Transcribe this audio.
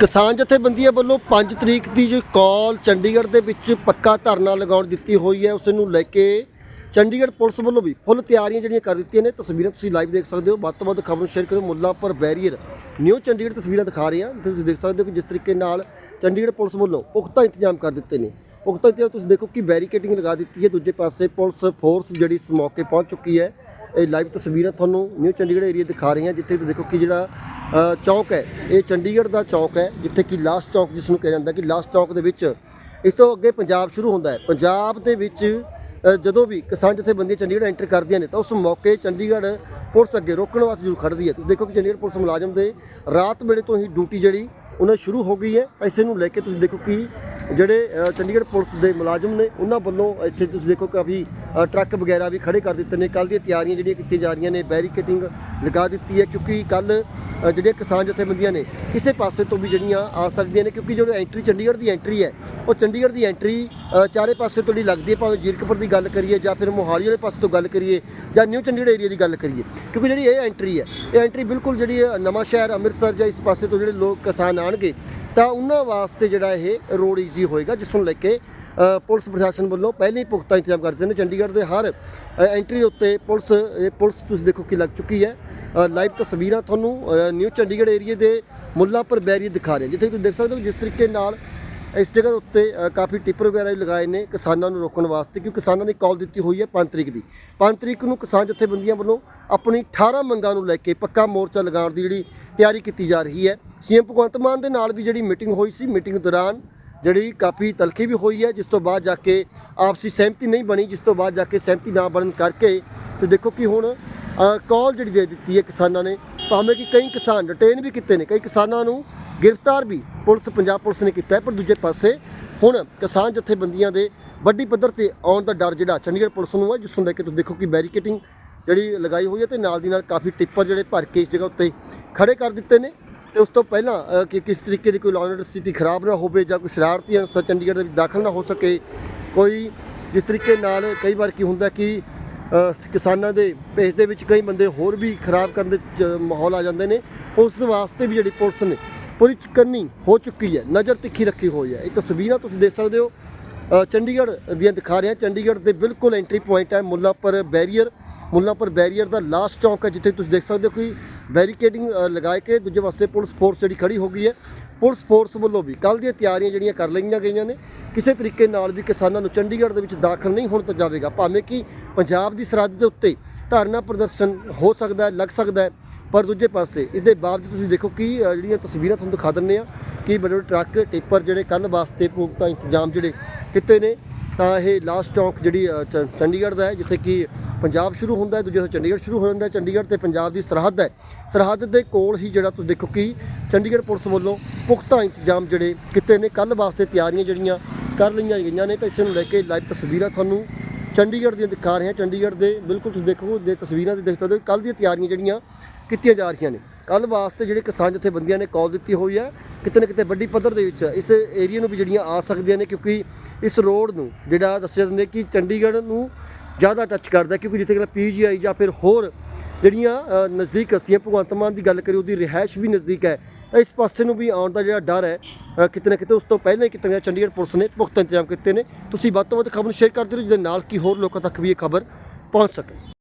ਕਿਸਾਨ ਜਥੇਬੰਦੀਆਂ ਵੱਲੋਂ 5 ਤਰੀਕ ਦੀ ਜੋ ਕਾਲ ਚੰਡੀਗੜ੍ਹ ਦੇ ਵਿੱਚ ਪੱਕਾ ਧਰਨਾ ਲਗਾਉਣ ਦਿੱਤੀ ਹੋਈ ਹੈ, ਉਸ ਨੂੰ ਲੈ ਕੇ ਚੰਡੀਗੜ੍ਹ ਪੁਲਿਸ ਵੱਲੋਂ ਵੀ ਫੁੱਲ ਤਿਆਰੀਆਂ ਜਿਹੜੀਆਂ ਕਰ ਦਿੱਤੀਆਂ ਨੇ। ਤਸਵੀਰਾਂ ਤੁਸੀਂ ਲਾਈਵ ਦੇਖ ਸਕਦੇ ਹੋ। ਵੱਧ ਤੋਂ ਵੱਧ ਖਬਰ ਨੂੰ ਸ਼ੇਅਰ ਕਰੋ ਮੁੱਲਾਂਪੁਰ ਬੈਰੀਅਰ ਨਿਊ ਚੰਡੀਗੜ੍ਹ ਤਸਵੀਰਾਂ ਦਿਖਾ ਰਹੇ ਹਾਂ। ਜਿੱਥੇ ਤੁਸੀਂ ਦੇਖ ਸਕਦੇ ਹੋ ਕਿ ਜਿਸ ਤਰੀਕੇ ਨਾਲ ਚੰਡੀਗੜ੍ਹ ਪੁਲਿਸ ਵੱਲੋਂ ਪੁਖਤਾ ਇੰਤਜ਼ਾਮ ਕਰ ਦਿੱਤੇ ਨੇ। ਪੁਖਤਾ ਇੰਤਜ਼ਾਮ ਤੁਸੀਂ ਦੇਖੋ ਕਿ ਬੈਰੀਕੇਡਿੰਗ ਲਗਾ ਦਿੱਤੀ ਹੈ। ਦੂਜੇ ਪਾਸੇ ਪੁਲਿਸ ਫੋਰਸ ਜਿਹੜੀ ਇਸ ਮੌਕੇ ਪਹੁੰਚ ਚੁੱਕੀ ਹੈ। ਇਹ ਲਾਈਵ ਤਸਵੀਰਾਂ ਤੁਹਾਨੂੰ ਨਿਊ ਚੰਡੀਗੜ੍ਹ ਏਰੀਆ ਦਿਖਾ ਰਹੇ ਹਾਂ ਜਿੱਥੇ ਤੁਸੀਂ ਦੇਖੋ ਕਿ ਜਿਹੜਾ ਅ, ਚੌਕ ਹੈ ਇਹ ਚੰਡੀਗੜ੍ਹ ਦਾ ਚੌਕ ਹੈ ਜਿੱਥੇ ਕਿ ਲਾਸਟ ਚੌਕ ਜਿਸ ਨੂੰ ਕਿਹਾ ਜਾਂਦਾ ਕਿ ਲਾਸਟ ਚੌਕ ਦੇ ਵਿੱਚ ਇਸ ਤੋਂ ਅੱਗੇ ਪੰਜਾਬ ਸ਼ੁਰੂ ਹੁੰਦਾ ਹੈ। ਪੰਜਾਬ ਦੇ ਵਿੱਚ ਜਦੋਂ ਵੀ ਕਿਸਾਨ ਜਥੇਬੰਦੀਆਂ ਚੰਡੀਗੜ੍ਹ ਐਂਟਰ ਕਰਦੀਆਂ ਨੇ ਤਾਂ ਉਸ ਮੌਕੇ ਚੰਡੀਗੜ੍ਹ ਪੁਲਿਸ ਅੱਗੇ ਰੋਕਣ ਵਾਸਤੇ ਜ਼ਰੂਰ ਖੜਦੀ ਹੈ। ਤੁਸੀਂ ਦੇਖੋ ਕਿ ਚੰਡੀਗੜ੍ਹ ਪੁਲਿਸ ਮੁਲਾਜ਼ਮ ਦੇ ਰਾਤ ਵੇਲੇ ਤੋਂ ਹੀ ਡਿਊਟੀ ਜਿਹੜੀ ਉਹਨਾਂ ਸ਼ੁਰੂ ਹੋ ਗਈ ਹੈ। ਇਸੇ ਨੂੰ ਲੈ ਕੇ ਤੁਸੀਂ ਦੇਖੋ ਕਿ ਜਿਹੜੇ ਚੰਡੀਗੜ੍ਹ ਪੁਲਿਸ ਦੇ ਮੁਲਾਜ਼ਮ ਨੇ ਉਹਨਾਂ ਵੱਲੋਂ ਇੱਥੇ ਤੁਸੀਂ ਦੇਖੋ ਕਾਫੀ ਅ, ਟਰੱਕ ਵਗੈਰਾ ਵੀ ਖੜੇ ਕਰ ਦਿੱਤੇ ਨੇ। ਕੱਲ ਦੀਆਂ ਤਿਆਰੀਆਂ ਜਿਹੜੀਆਂ ਕੀਤੀਆਂ ਜਾ ਰਹੀਆਂ ਨੇ ਬੈਰੀਕੇਟਿੰਗ ਲਗਾ ਦਿੱਤੀ ਹੈ ਕਿਉਂਕਿ ਕੱਲ ਜਿਹੜੀਆਂ ਕਿਸਾਨ ਜਥੇਬੰਦੀਆਂ ਨੇ, ਕਿਸੇ ਪਾਸੇ ਤੋਂ ਵੀ ਜਿਹੜੀਆਂ ਆ ਸਕਦੀਆਂ ਨੇ, ਕਿਉਂਕਿ ਜਿਹੜੀ ਐਂਟਰੀ ਚੰਡੀਗੜ੍ਹ ਦੀ ਐਂਟਰੀ ਹੈ, ਉਹ ਚੰਡੀਗੜ੍ਹ ਦੀ ਐਂਟਰੀ ਚਾਰੇ ਪਾਸੇ ਤੋਂ ਜਿਹੜੀ ਲੱਗਦੀ ਹੈ, ਭਾਵੇਂ ਜੀਰਕਪੁਰ ਦੀ ਗੱਲ ਕਰੀਏ ਜਾਂ ਫਿਰ ਮੋਹਾਲੀ ਵਾਲੇ ਪਾਸੇ ਤੋਂ ਗੱਲ ਕਰੀਏ ਜਾਂ ਨਿਊ ਚੰਡੀਗੜ੍ਹ ਏਰੀਆ ਦੀ ਗੱਲ ਕਰੀਏ, ਕਿਉਂਕਿ ਜਿਹੜੀ ਇਹ ਐਂਟਰੀ ਹੈ, ਇਹ ਐਂਟਰੀ ਬਿਲਕੁਲ ਜਿਹੜੀ ਹੈ ਨਵਾਂ ਸ਼ਹਿਰ ਅੰਮ੍ਰਿਤਸਰ ਜਾਂ ਇਸ ਪਾਸੇ ਤੋਂ ਜਿਹੜੇ ਲੋਕ ਕਿਸਾਨ ਆਣਗੇ ਤਾਂ ਉਹਨਾਂ ਵਾਸਤੇ ਜਿਹੜਾ ਇਹ ਰੋਡ ਈਜ਼ੀ ਹੋਏਗਾ ਜਿਸ ਨੂੰ ਲੈ ਕੇ ਪੁਲਿਸ ਪ੍ਰਸ਼ਾਸਨ ਵੱਲੋਂ ਪਹਿਲੇ ਹੀ ਪੁਖਤਾ ਇੰਤਜ਼ਾਮ ਕਰਦੇ ਨੇ। ਚੰਡੀਗੜ੍ਹ ਦੇ ਹਰ ਅ, ਐਂਟਰੀ ਉੱਤੇ ਪੁਲਿਸ ਪੁਲਿਸ ਤੁਸੀਂ ਦੇਖੋ ਕਿ ਲੱਗ ਚੁੱਕੀ ਹੈ। ਲਾਈਵ ਤਸਵੀਰਾਂ ਤੁਹਾਨੂੰ ਨਿਊ ਚੰਡੀਗੜ੍ਹ ਏਰੀਏ ਦੇ ਮੁੱਲਾਂਪੁਰ ਬੈਰੀਅਰ ਦਿਖਾ ਰਹੇ ਜਿੱਥੇ ਤੁਸੀਂ ਦੇਖ ਸਕਦੇ ਹੋ ਜਿਸ ਤਰੀਕੇ ਨਾਲ ਇਸ ਜਗ੍ਹਾ ਦੇ ਉੱਤੇ ਅ, ਕਾਫੀ ਟਿੱਪਰ ਵਗੈਰਾ ਵੀ ਲਗਾਏ ਨੇ ਕਿਸਾਨਾਂ ਨੂੰ ਰੋਕਣ ਵਾਸਤੇ ਕਿਉਂਕਿ ਕਿਸਾਨਾਂ ਨੇ ਕਾਲ ਦਿੱਤੀ ਹੋਈ ਹੈ 5 ਤਰੀਕ ਦੀ। 5 ਤਰੀਕ ਨੂੰ ਕਿਸਾਨ ਜਥੇਬੰਦੀਆਂ ਵੱਲੋਂ ਆਪਣੀ 18 ਮੰਗਾਂ ਨੂੰ ਲੈ ਕੇ ਪੱਕਾ ਮੋਰਚਾ ਲਗਾਉਣ ਦੀ ਜਿਹੜੀ ਤਿਆਰੀ ਕੀਤੀ ਜਾ ਰਹੀ ਹੈ। ਸੀਐਮ ਭਗਵੰਤ ਮਾਨ ਦੇ ਨਾਲ ਵੀ ਜਿਹੜੀ ਮੀਟਿੰਗ ਹੋਈ ਸੀ ਮੀਟਿੰਗ ਦੌਰਾਨ ਜਿਹੜੀ ਕਾਫੀ ਤਲਖੀ ਵੀ ਹੋਈ ਹੈ ਜਿਸ ਤੋਂ ਬਾਅਦ ਜਾ ਕੇ ਆਪਸੀ ਸਹਿਮਤੀ ਨਹੀਂ ਬਣੀ ਜਿਸ ਤੋਂ ਬਾਅਦ ਜਾ ਕੇ ਸਹਿਮਤੀ ਨਾ ਬਣਨ ਕਰਕੇ ਤੇ ਦੇਖੋ ਕਿ ਹੁਣ ਕਾਲ ਜਿਹੜੀ ਦੇ ਦਿੱਤੀ ਹੈ ਕਿਸਾਨਾਂ ਨੇ। ਭਾਵੇਂ ਕਿ ਕਈ ਕਿਸਾਨ ਡਿਟੇਨ ਵੀ ਕੀਤੇ ਨੇ ਕਈ ਕਿਸਾਨਾਂ ਨੂੰ ਗ੍ਰਿਫਤਾਰ ਵੀ ਪੁਲਿਸ, ਪੰਜਾਬ ਪੁਲਿਸ ਨੇ ਕੀਤਾ ਪਰ ਦੂਜੇ ਪਾਸੇ ਹੁਣ ਕਿਸਾਨ ਜਥੇਬੰਦੀਆਂ ਦੇ ਵੱਡੀ ਪੱਧਰ ਤੇ ਆਉਣ ਦਾ ਡਰ ਜਿਹੜਾ ਚੰਡੀਗੜ੍ਹ ਪੁਲਿਸ ਨੂੰ ਹੈ, ਜਿਸ ਨੂੰ ਲੈ ਕੇ ਤੁਸੀਂ ਦੇਖੋ ਕਿ ਬੈਰੀਕੇਟਿੰਗ ਜਿਹੜੀ ਲਗਾਈ ਹੋਈ ਹੈ ਤੇ ਨਾਲ ਦੀ ਨਾਲ ਕਾਫੀ ਟਿੱਪਰ ਜਿਹੜੇ ਭਰ ਕੇ ਇਸ ਜਗ੍ਹਾ ਉੱਤੇ ਖੜੇ ਕਰ ਦਿੱਤੇ ਨੇ। ਤੇ ਉਸ ਤੋਂ ਪਹਿਲਾਂ ਕਿ ਕਿਸ ਤਰੀਕੇ ਦੀ ਕੋਈ ਲਾਅ ਸਥਿਤੀ ਖਰਾਬ ਨਾ ਹੋਵੇ ਜਾਂ ਕੋਈ ਸ਼ਰਾਰਤੀ ਅਨਸਰ ਚੰਡੀਗੜ੍ਹ ਦੇ ਵਿੱਚ ਦਾਖਲ ਨਾ ਹੋ ਸਕੇ, ਕੋਈ ਜਿਸ ਤਰੀਕੇ ਨਾਲ ਕਈ ਵਾਰ ਕੀ ਹੁੰਦਾ ਕਿ ਕਿਸਾਨਾਂ ਦੇ ਭੇਸ ਦੇ ਵਿੱਚ ਕਈ ਬੰਦੇ ਹੋਰ ਵੀ ਖਰਾਬ ਕਰਨ ਦੇ ਮਾਹੌਲ ਆ ਜਾਂਦੇ ਨੇ। ਉਸ ਵਾਸਤੇ ਵੀ ਜਿਹੜੀ ਪੁਲਿਸ ਨੇ ਪੂਰੀ ਚੁਕੰਨੀ ਹੋ ਚੁੱਕੀ ਹੈ, ਨਜ਼ਰ ਤਿੱਖੀ ਰੱਖੀ ਹੋਈ ਹੈ। ਇਹ ਤਸਵੀਰਾਂ ਤੁਸੀਂ ਦੇਖ ਸਕਦੇ ਹੋ। ਚੰਡੀਗੜ੍ਹ ਦੀਆਂ ਦਿਖਾ ਰਿਹਾ, ਚੰਡੀਗੜ੍ਹ ਦੇ ਬਿਲਕੁਲ ਐਂਟਰੀ ਪੁਆਇੰਟ ਹੈ, ਮੁੱਲਾਂਪੁਰ ਬੈਰੀਅਰ ਮੁੱਲਾਂਪੁਰ ਬੈਰੀਅਰ ਦਾ ਲਾਸਟ ਚੌਂਕ ਹੈ, ਜਿੱਥੇ ਤੁਸੀਂ ਦੇਖ ਸਕਦੇ ਹੋ ਕਿ ਬੈਰੀਕੇਡਿੰਗ ਲਗਾ ਕੇ ਦੂਜੇ ਪਾਸੇ ਪੁਲਿਸ ਫੋਰਸ ਜਿਹੜੀ ਖੜੀ ਹੋ ਗਈ ਹੈ। ਪੁਲਿਸ ਫੋਰਸ ਵੱਲੋਂ ਵੀ ਕੱਲ ਦੀਆਂ ਤਿਆਰੀਆਂ ਜਿਹੜੀਆਂ ਕਰ ਲਈਆਂ ਗਈਆਂ ਨੇ, ਕਿਸੇ ਤਰੀਕੇ ਨਾਲ ਵੀ ਕਿਸਾਨਾਂ ਨੂੰ ਚੰਡੀਗੜ੍ਹ ਦੇ ਵਿੱਚ ਦਾਖਲ ਨਹੀਂ ਹੋਣ ਦਿੱਤਾ ਜਾਵੇਗਾ। ਭਾਵੇਂ ਕਿ ਪੰਜਾਬ ਦੀ ਸਰਹੱਦ ਦੇ ਉੱਤੇ ਧਰਨਾ ਪ੍ਰਦਰਸ਼ਨ ਹੋ ਸਕਦਾ ਹੈ, ਲੱਗ ਸਕਦਾ ਹੈ ਪਰ ਦੂਜੇ ਪਾਸੇ ਇਸ ਦੇ ਬਾਵਜੂਦ ਤੁਸੀਂ ਦੇਖੋ ਕਿ ਜਿਹੜੀਆਂ ਤਸਵੀਰਾਂ ਤੁਹਾਨੂੰ ਦਿਖਾ ਦਿੰਨੇ ਆ ਕਿ ਬੜੇ ਬੜੇ ਟਰੱਕ, ਟਿੱਪਰ ਜਿਹੜੇ ਕੱਲ ਵਾਸਤੇ ਪੁਖਤਾ ਇੰਤਜ਼ਾਮ ਜਿਹੜੇ ਕੀਤੇ ਨੇ, ਤਾਂ ਇਹ ਲਾਸਟ ਚੌਂਕ ਜਿਹੜੀ ਚ- ਚੰਡੀਗੜ੍ਹ ਦਾ ਹੈ, ਜਿੱਥੇ ਕਿ ਪੰਜਾਬ ਸ਼ੁਰੂ ਹੁੰਦਾ ਹੈ, ਦੂਜੇ ਪਾਸੇ ਚੰਡੀਗੜ੍ਹ ਸ਼ੁਰੂ ਹੋ ਜਾਂਦਾ ਹੈ, ਚੰਡੀਗੜ੍ਹ ਤੇ ਪੰਜਾਬ ਦੀ ਸਰਹੱਦ ਹੈ। ਸਰਹੱਦ ਦੇ ਕੋਲ ਹੀ ਜਿਹੜਾ ਤੁਸੀਂ ਦੇਖੋ ਕਿ ਚੰਡੀਗੜ੍ਹ ਪੁਲਿਸ ਵੱਲੋਂ ਪੁਖਤਾ ਇੰਤਜ਼ਾਮ ਜਿਹੜੇ ਕੀਤੇ ਨੇ ਕੱਲ ਵਾਸਤੇ ਤਿਆਰੀਆਂ ਜਿਹੜੀਆਂ ਕਰ ਲਈਆਂ ਗਈਆਂ ਨੇ, ਤਾਂ ਇਸ ਨੂੰ ਲੈ ਕੇ ਲਾਈਵ ਤਸਵੀਰਾਂ ਤੁਹਾਨੂੰ ਚੰਡੀਗੜ੍ਹ ਦੀਆਂ ਦਿਖਾ ਰਹੇ ਹਾਂ। ਚੰਡੀਗੜ੍ਹ ਦੇ, ਬਿਲਕੁਲ ਤੁਸੀਂ ਦੇਖੋ, ਦੇ ਤਸਵੀਰਾਂ ਤੇ ਦੇਖ ਸਕਦੇ ਹੋ ਕੱਲ ਦੀਆਂ ਤਿਆਰੀਆਂ ਜਿਹੜੀਆਂ ਕੀਤੀਆਂ ਜਾ ਰਹੀਆਂ ਨੇ। ਕੱਲ ਵਾਸਤੇ ਜਿਹੜੇ ਕਿਸਾਨ ਜਥੇਬੰਦੀਆਂ ਨੇ ਕਾਲ ਦਿੱਤੀ ਹੋਈ ਹੈ, ਕਿਤੇ ਨਾ ਕਿਤੇ ਵੱਡੀ ਪੱਧਰ ਦੇ ਵਿੱਚ ਇਸ ਏਰੀਆ ਨੂੰ ਵੀ ਜਿਹੜੀਆਂ ਆ ਸਕਦੀਆਂ ਨੇ, ਕਿਉਂਕਿ ਇਸ ਰੋਡ ਨੂੰ ਜਿਹੜਾ ਦੱਸਿਆ ਜਾਂਦਾ ਕਿ ਚੰਡੀਗੜ੍ਹ ਨੂੰ ਜ਼ਿਆਦਾ ਟੱਚ ਕਰਦਾ ਕਿਉਂਕਿ ਜਿੱਥੇ ਕਿ ਪੀਜੀਆਈ ਜਾਂ ਫਿਰ ਹੋਰ ਜਿਹੜੀਆਂ ਨਜ਼ਦੀਕ ਅਸੀਂ ਭਗਵੰਤ ਮਾਨ ਦੀ ਗੱਲ ਕਰੀ ਉਹਦੀ ਰਿਹਾਇਸ਼ ਵੀ ਨਜ਼ਦੀਕ ਹੈ। ਇਸ ਪਾਸੇ ਨੂੰ ਵੀ ਆਉਣ ਦਾ ਜਿਹੜਾ ਡਰ ਹੈ ਕਿਤੇ ਨਾ ਕਿਤੇ ਉਸ ਤੋਂ ਪਹਿਲਾਂ ਹੀ ਕਿਤੇ ਨਾ ਚੰਡੀਗੜ੍ਹ ਪੁਲਿਸ ਨੇ ਪੁਖਤਾ ਇੰਤਜ਼ਾਮ ਕੀਤੇ ਨੇ। ਤੁਸੀਂ ਵੱਧ ਤੋਂ ਵੱਧ ਖਬਰ ਨੂੰ ਸ਼ੇਅਰ ਕਰਦੇ ਰਹੋ, ਜਿਹਦੇ ਨਾਲ ਕਿ ਹੋਰ ਲੋਕਾਂ ਤੱਕ ਵੀ ਇਹ ਖਬਰ ਪਹੁੰਚ ਸਕੇ।